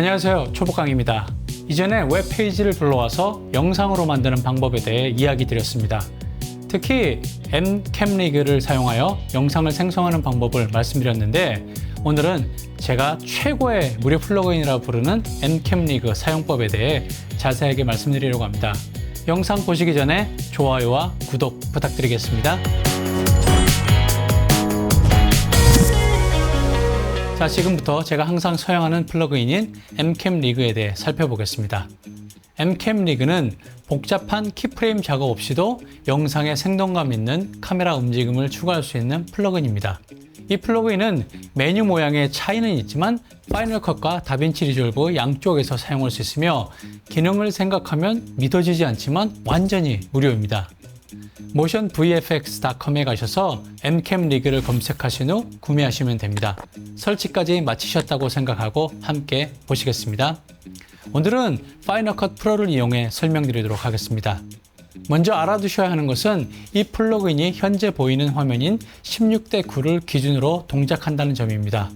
안녕하세요. 초보강입니다. 이전에 웹페이지를 불러와서 영상으로 만드는 방법에 대해 이야기 드렸습니다. 특히 M캠리그를 사용하여 영상을 생성하는 방법을 말씀드렸는데 오늘은 제가 최고의 무료 플러그인이라 부르는 M캠리그 사용법에 대해 자세하게 말씀드리려고 합니다. 영상 보시기 전에 좋아요와 구독 부탁드리겠습니다. 자, 지금부터 제가 항상 사용하는 플러그인인 Mcam 리그에 대해 살펴보겠습니다. Mcam 리그는 복잡한 키프레임 작업 없이도 영상에 생동감 있는 카메라 움직임을 추가할 수 있는 플러그인입니다. 이 플러그인은 메뉴 모양의 차이는 있지만 파이널 컷과 다빈치 리졸브 양쪽에서 사용할 수 있으며 기능을 생각하면 믿어지지 않지만 완전히 무료입니다. motionvfx.com에 가셔서 Mcam 리그를 검색하신 후 구매하시면 됩니다. 설치까지 마치셨다고 생각하고 함께 보시겠습니다. 오늘은 파이널 컷 프로를 이용해 설명드리도록 하겠습니다. 먼저 알아두셔야 하는 것은 이 플러그인이 현재 보이는 화면인 16대 9를 기준으로 동작한다는 점입니다.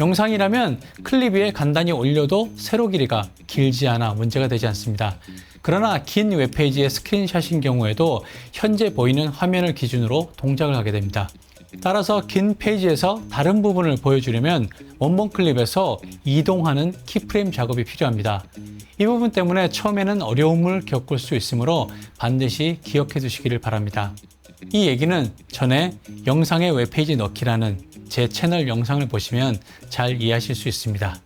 영상이라면 클립 위에 간단히 올려도 세로 길이가 길지 않아 문제가 되지 않습니다. 그러나 긴 웹페이지의 스크린샷인 경우에도 현재 보이는 화면을 기준으로 동작을 하게 됩니다. 따라서 긴 페이지에서 다른 부분을 보여주려면 원본 클립에서 이동하는 키프레임 작업이 필요합니다. 이 부분 때문에 처음에는 어려움을 겪을 수 있으므로 반드시 기억해 두시기를 바랍니다. 이 얘기는 전에 영상의 웹페이지 넣기라는 제 채널 영상을 보시면 잘 이해하실 수 있습니다.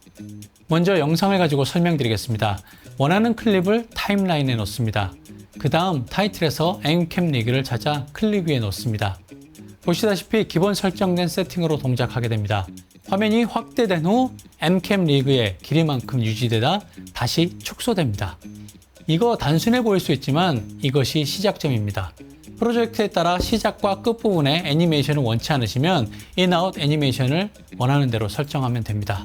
먼저 영상을 가지고 설명드리겠습니다. 원하는 클립을 타임라인에 넣습니다. 그 다음 타이틀에서 앵캠 리그를 찾아 클립 위에 넣습니다. 보시다시피 기본 설정된 세팅으로 동작하게 됩니다. 화면이 확대된 후 Mcam 리그의 길이만큼 유지되다 다시 축소됩니다. 이거 단순해 보일 수 있지만 이것이 시작점입니다. 프로젝트에 따라 시작과 끝부분에 애니메이션을 원치 않으시면 인아웃 애니메이션을 원하는 대로 설정하면 됩니다.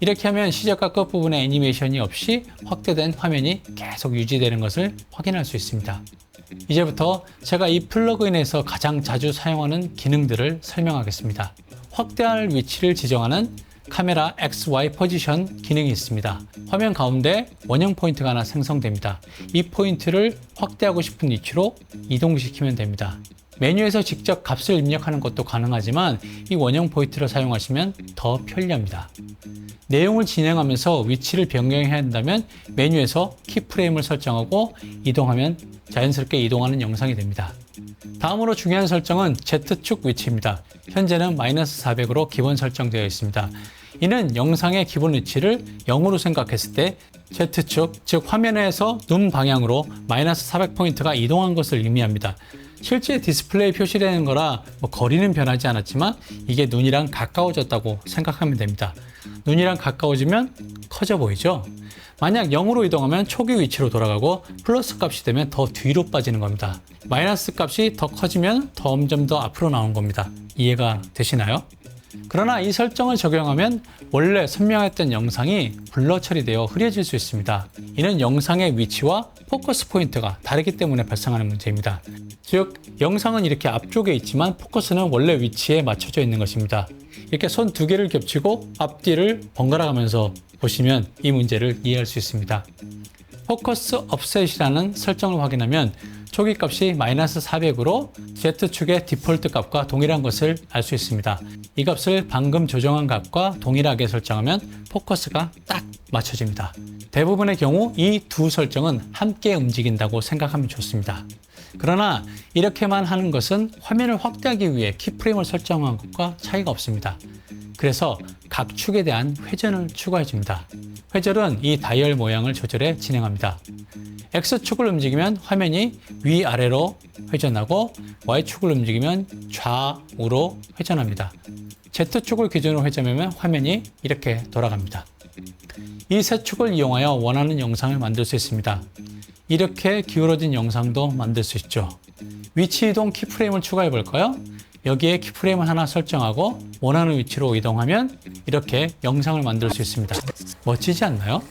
이렇게 하면 시작과 끝부분에 애니메이션이 없이 확대된 화면이 계속 유지되는 것을 확인할 수 있습니다. 이제부터 제가 이 플러그인에서 가장 자주 사용하는 기능들을 설명하겠습니다. 확대할 위치를 지정하는 카메라 XY 포지션 기능이 있습니다. 화면 가운데 원형 포인트가 하나 생성됩니다. 이 포인트를 확대하고 싶은 위치로 이동시키면 됩니다. 메뉴에서 직접 값을 입력하는 것도 가능하지만 이 원형 포인트를 사용하시면 더 편리합니다. 내용을 진행하면서 위치를 변경해야 한다면 메뉴에서 키프레임을 설정하고 이동하면 자연스럽게 이동하는 영상이 됩니다. 다음으로 중요한 설정은 Z축 위치입니다. 현재는 마이너스 400으로 기본 설정되어 있습니다. 이는 영상의 기본 위치를 0으로 생각했을 때 Z축, 즉 화면에서 눈 방향으로 마이너스 400포인트가 이동한 것을 의미합니다. 실제 디스플레이 표시되는 거라 뭐 거리는 변하지 않았지만 이게 눈이랑 가까워졌다고 생각하면 됩니다. 눈이랑 가까워지면 커져 보이죠? 만약 0으로 이동하면 초기 위치로 돌아가고 플러스 값이 되면 더 뒤로 빠지는 겁니다. 마이너스 값이 더 커지면 점점 더 앞으로 나온 겁니다. 이해가 되시나요? 그러나 이 설정을 적용하면 원래 선명했던 영상이 블러 처리되어 흐려질 수 있습니다. 이는 영상의 위치와 포커스 포인트가 다르기 때문에 발생하는 문제입니다. 즉, 영상은 이렇게 앞쪽에 있지만 포커스는 원래 위치에 맞춰져 있는 것입니다. 이렇게 손 두 개를 겹치고 앞뒤를 번갈아 가면서 보시면 이 문제를 이해할 수 있습니다. 포커스 업셋이라는 설정을 확인하면 초기 값이 마이너스 400으로 Z축의 디폴트 값과 동일한 것을 알 수 있습니다. 이 값을 방금 조정한 값과 동일하게 설정하면 포커스가 딱 맞춰집니다. 대부분의 경우 이 두 설정은 함께 움직인다고 생각하면 좋습니다. 그러나 이렇게만 하는 것은 화면을 확대하기 위해 키프레임을 설정한 것과 차이가 없습니다. 그래서 각 축에 대한 회전을 추가해 줍니다. 회전은 이 다이얼 모양을 조절해 진행합니다. X축을 움직이면 화면이 위아래로 회전하고 Y축을 움직이면 좌우로 회전합니다. Z축을 기준으로 회전하면 화면이 이렇게 돌아갑니다. 이 세 축을 이용하여 원하는 영상을 만들 수 있습니다. 이렇게 기울어진 영상도 만들 수 있죠. 위치 이동 키프레임을 추가해 볼까요? 여기에 키프레임을 하나 설정하고 원하는 위치로 이동하면 이렇게 영상을 만들 수 있습니다. 멋지지 않나요?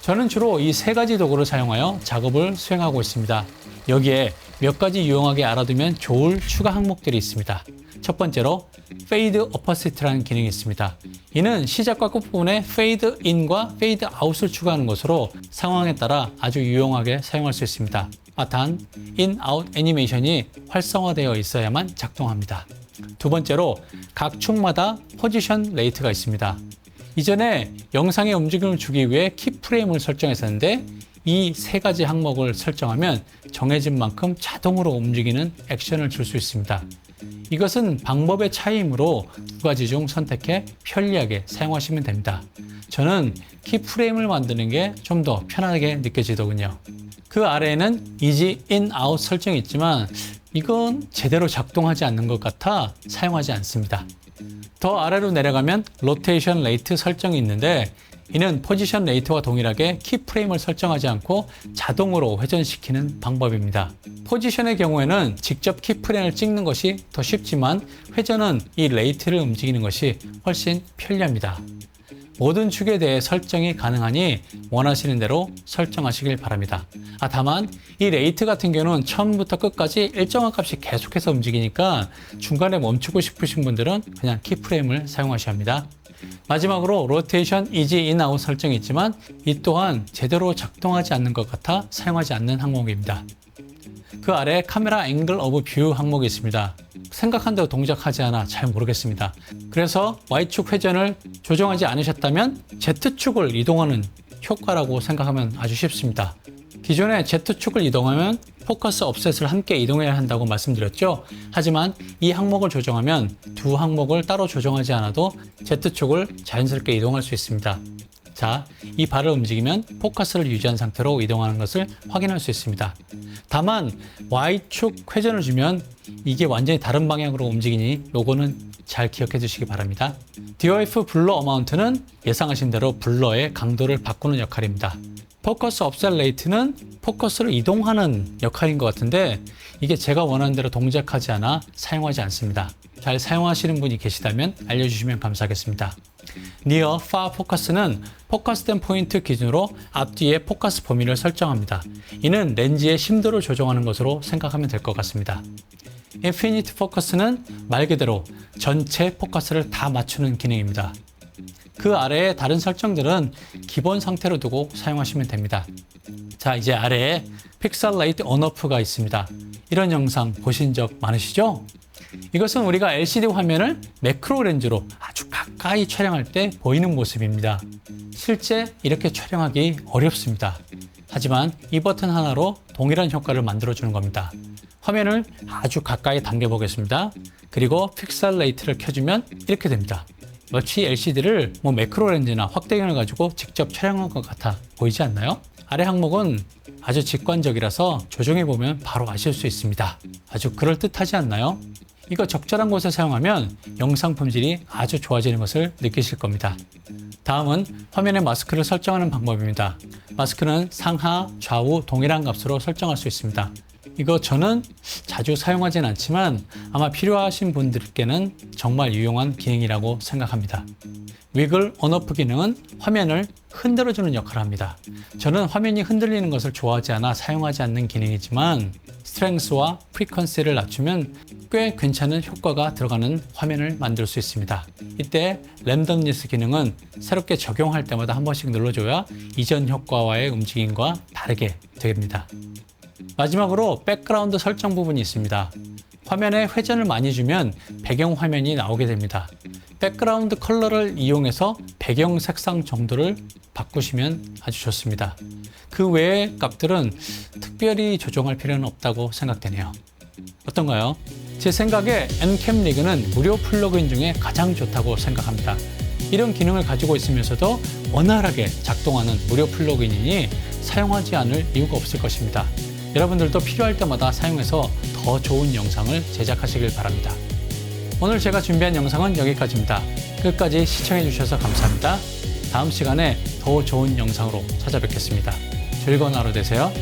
저는 주로 이 세 가지 도구를 사용하여 작업을 수행하고 있습니다. 여기에 몇 가지 유용하게 알아두면 좋을 추가 항목들이 있습니다. 첫 번째로 페이드 어퍼시트라는 기능이 있습니다. 이는 시작과 끝부분에 페이드 인과 페이드 아웃을 추가하는 것으로 상황에 따라 아주 유용하게 사용할 수 있습니다. 아, 단, 인, 아웃 애니메이션이 활성화되어 있어야만 작동합니다. 두 번째로 각 축마다 포지션 레이트가 있습니다. 이전에 영상의 움직임을 주기 위해 키프레임을 설정했었는데 이 세 가지 항목을 설정하면 정해진 만큼 자동으로 움직이는 액션을 줄 수 있습니다. 이것은 방법의 차이이므로 두 가지 중 선택해 편리하게 사용하시면 됩니다. 저는 키프레임을 만드는 게 좀 더 편하게 느껴지더군요. 그 아래에는 이지 인 아웃 설정이 있지만 이건 제대로 작동하지 않는 것 같아 사용하지 않습니다. 더 아래로 내려가면 로테이션 레이트 설정이 있는데 이는 포지션 레이트와 동일하게 키프레임을 설정하지 않고 자동으로 회전시키는 방법입니다. 포지션의 경우에는 직접 키프레임을 찍는 것이 더 쉽지만 회전은 이 레이트를 움직이는 것이 훨씬 편리합니다. 모든 축에 대해 설정이 가능하니 원하시는 대로 설정하시길 바랍니다. 아, 다만 이 레이트 같은 경우는 처음부터 끝까지 일정한 값이 계속해서 움직이니까 중간에 멈추고 싶으신 분들은 그냥 키프레임을 사용하셔야 합니다. 마지막으로 로테이션 이지 인 아웃 설정이 있지만 이 또한 제대로 작동하지 않는 것 같아 사용하지 않는 항목입니다. 그 아래 카메라 앵글 오브 뷰 항목이 있습니다. 생각한 대로 동작하지 않아 잘 모르겠습니다. 그래서 Y축 회전을 조정하지 않으셨다면 Z축을 이동하는 효과라고 생각하면 아주 쉽습니다. 기존에 Z축을 이동하면 포커스 업셋을 함께 이동해야 한다고 말씀드렸죠. 하지만 이 항목을 조정하면 두 항목을 따로 조정하지 않아도 Z축을 자연스럽게 이동할 수 있습니다. 자, 이 발을 움직이면 포커스를 유지한 상태로 이동하는 것을 확인할 수 있습니다. 다만 Y축 회전을 주면 이게 완전히 다른 방향으로 움직이니 요거는 잘 기억해 주시기 바랍니다. DOF 블러 어마운트는 예상하신 대로 블러의 강도를 바꾸는 역할입니다. 포커스 업셀 레이트는 포커스를 이동하는 역할인 것 같은데 이게 제가 원하는 대로 동작하지 않아 사용하지 않습니다. 잘 사용하시는 분이 계시다면 알려주시면 감사하겠습니다. 니어 파 포커스는 포커스된 포인트 기준으로 앞뒤의 포커스 범위를 설정합니다. 이는 렌즈의 심도를 조정하는 것으로 생각하면 될 것 같습니다. 인피니트 포커스는 말 그대로 전체 포커스를 다 맞추는 기능입니다. 그 아래에 다른 설정들은 기본 상태로 두고 사용하시면 됩니다. 자, 이제 아래에 픽셀 라이트 언어프가 있습니다. 이런 영상 보신 적 많으시죠? 이것은 우리가 LCD 화면을 매크로 렌즈로 아주 가까이 촬영할 때 보이는 모습입니다. 실제 이렇게 촬영하기 어렵습니다. 하지만 이 버튼 하나로 동일한 효과를 만들어주는 겁니다. 화면을 아주 가까이 당겨 보겠습니다. 그리고 픽셀 레이트를 켜주면 이렇게 됩니다. 마치 LCD를 뭐 매크로 렌즈나 확대경을 가지고 직접 촬영한 것 같아 보이지 않나요? 아래 항목은 아주 직관적이라서 조정해 보면 바로 아실 수 있습니다. 아주 그럴듯하지 않나요? 이거 적절한 곳에 사용하면 영상 품질이 아주 좋아지는 것을 느끼실 겁니다. 다음은 화면의 마스크를 설정하는 방법입니다. 마스크는 상하, 좌우 동일한 값으로 설정할 수 있습니다. 이거 저는 자주 사용하진 않지만 아마 필요하신 분들께는 정말 유용한 기능이라고 생각합니다. 위글 온오프 기능은 화면을 흔들어주는 역할을 합니다. 저는 화면이 흔들리는 것을 좋아하지 않아 사용하지 않는 기능이지만 스트렝스와 프리퀀시를 낮추면 꽤 괜찮은 효과가 들어가는 화면을 만들 수 있습니다. 이때 랜덤니스 기능은 새롭게 적용할 때마다 한 번씩 눌러줘야 이전 효과와의 움직임과 다르게 됩니다. 마지막으로 백그라운드 설정 부분이 있습니다. 화면에 회전을 많이 주면 배경 화면이 나오게 됩니다. 백그라운드 컬러를 이용해서 배경 색상 정도를 바꾸시면 아주 좋습니다. 그 외의 값들은 특별히 조정할 필요는 없다고 생각되네요. 어떤가요? 제 생각에 N캠 리그는 무료 플러그인 중에 가장 좋다고 생각합니다. 이런 기능을 가지고 있으면서도 원활하게 작동하는 무료 플러그인이니 사용하지 않을 이유가 없을 것입니다. 여러분들도 필요할 때마다 사용해서 더 좋은 영상을 제작하시길 바랍니다. 오늘 제가 준비한 영상은 여기까지입니다. 끝까지 시청해 주셔서 감사합니다. 다음 시간에 더 좋은 영상으로 찾아뵙겠습니다. 즐거운 하루 되세요.